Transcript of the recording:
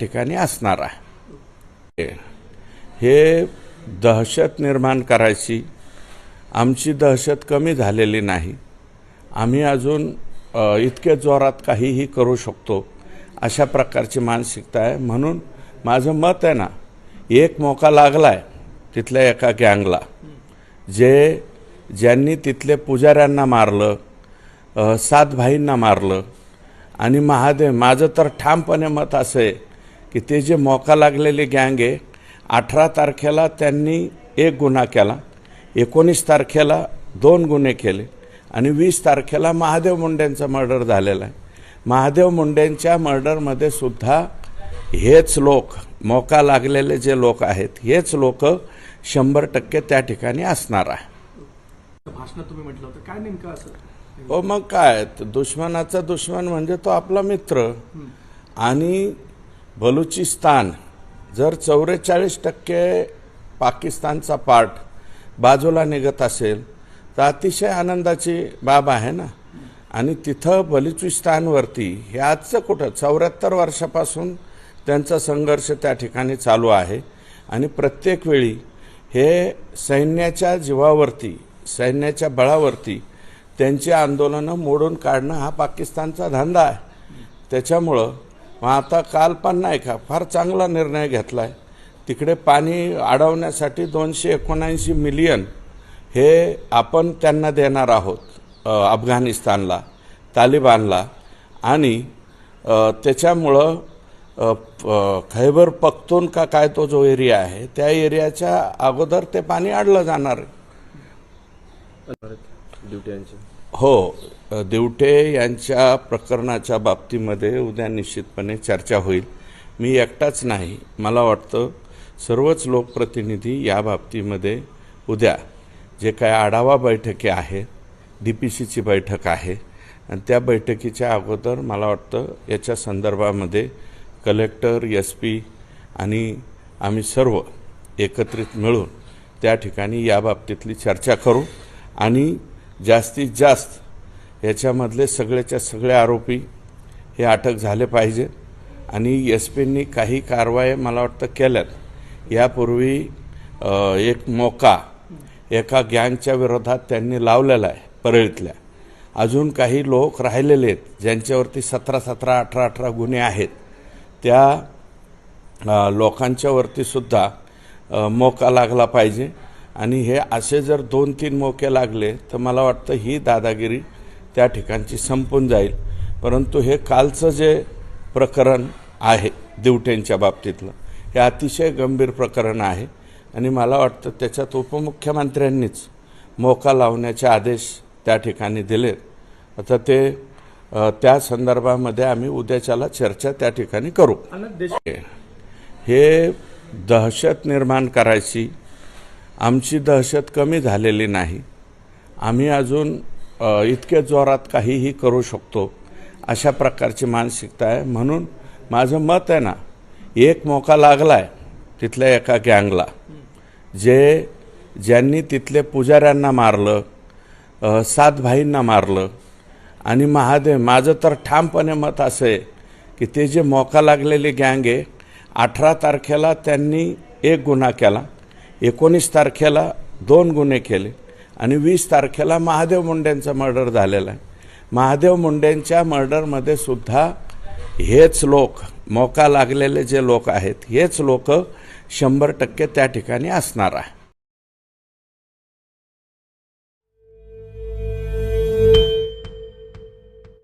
ठिकाणी असणार आहे. हे दहशत निर्माण करायची आमची दहशत कमी झालेली नाही. आम्ही अजून इतक्या इतके जोरात काहीही करू शकतो अशा प्रकारची मानसिकता आहे. म्हणून माझं मत आहे ना एक मोका लागला आहे तिथल्या एका गँगला जे ज्यांनी तिथले पुजाऱ्यांना मारलं सात भाईंना मारलं. आणि महादेव माझं तर ठामपणे मत असं आहे की ते जे मोका लागलेली गँग आहे अठरा तारखेला त्यांनी एक गुन्हा केला एकोणीस तारखेला दोन गुन्हे केले आणि वीस तारखेला महादेव मुंडेंचा मर्डर झालेला आहे. महादेव मुंडेंच्या मर्डरमध्ये सुद्धा हेच लोक मोका लागलेले जे लोक आहेत हेच लोक शंभर टक्के त्या ठिकाणी असणार आहे. भाषणात तुम्ही म्हटलं होतं. काय नेमकं असं? हो मग काय? दुश्मनाचा दुश्मन म्हणजे तो आपला मित्र. आणि बलुचिस्तान जर चौवेचाळीस टक्के पाकिस्तानचा पार्ट बाजूला निघत असेल तर अतिशय आनंदाची बाब आहे ना? आणि तिथं बलुचिस्तानवरती हे आजचं कुठं? चौऱ्याहत्तर वर्षापासून त्यांचा संघर्ष त्या ठिकाणी चालू आहे. आणि प्रत्येक वेळी हे सैन्याच्या जीवावरती सैन्याच्या बळावरती त्यांची आंदोलनं मोडून काढणं हा पाकिस्तानचा धंदा आहे. त्याच्यामुळं मग आता काल पण नाही का? फार चांगला निर्णय घेतला आहे तिकडे पाणी अडवण्यासाठी दोनशे एकोणऐंशी मिलियन हे आपण त्यांना देणार आहोत अफगाणिस्तानला तालिबानला. आणि त्याच्यामुळं खैबर पख्तून का काय तो जो एरिया आहे त्या एरियाच्या अगोदर ते पाणी अडलं जाणार आहे. हो देवटे यांच्या प्रकरणाच्या बाबतीमध्ये उद्या निश्चितपणे चर्चा होईल. मी एकटाच नाही. मला वाटतं सर्वच लोकप्रतिनिधी या बाबतीमध्ये उद्या जे काय आढावा बैठकी आहे डी पी सीची बैठक आहे आणि त्या बैठकीच्या अगोदर मला वाटतं याच्या संदर्भामध्ये कलेक्टर एस पी आणि आम्ही सर्व एकत्रित मिळून त्या ठिकाणी या बाबतीतली चर्चा करू. आणि जास्तीत जास्त याच्यामधले सगळ्याच्या सगळे आरोपी हे अटक झाले पाहिजे. आणि एस पींनी काही कारवाई मला वाटतं केल्यात. यापूर्वी एक मोका एका गँगच्या विरोधात त्यांनी लावलेला आहे परळीतल्या. अजून काही लोक राहिलेले आहेत ज्यांच्यावरती सतरा सतरा अठरा अठरा गुन्हे आहेत. त्या लोकांच्यावरतीसुद्धा मोका लागला पाहिजे. आणि हे असे जर दोन तीन मोके लागले तर मला वाटतं ही दादागिरी त्या ठिकाणची संपून जाईल. परंतु हे कालचं जे प्रकरण आहे दिवटेंच्या बाबतीतलं हे अतिशय गंभीर प्रकरण आहे. आणि मला वाटतं त्याच्यात उपमुख्यमंत्र्यांनीच मोका लावण्याचे आदेश त्या ठिकाणी दिलेत. आता ते त्या संदर्भामध्ये आम्ही उद्याच्याला चर्चा त्या ठिकाणी करू. हे दहशत निर्माण करायची आमची दहशत कमी झालेली नाही. आम्ही अजून इतक्या इतके जोरात काहीही करू शकतो अशा प्रकारची मानसिकता आहे. म्हणून माझं मत आहे ना एक मोका लागला आहे तिथल्या एका गँगला. जे ज्यांनी तिथले पुजाऱ्यांना मारलं सात भाईंना मारलं आणि महादेव माझं तर ठामपणे मत असं आहे की ते जे मोका लागलेली गँग आहे अठरा तारखेला त्यांनी एक गुन्हा केला. एकोणीस तारखेला दोन गुन्हे केले आणि वीस तारखेला महादेव मुंडेंचा मर्डर झालेला आहे. महादेव मुंडेंच्या मर्डरमध्ये सुद्धा हेच लोक मोका लागलेले जे लोक आहेत हेच लोक शंभर टक्के त्या ठिकाणी असणार आहे.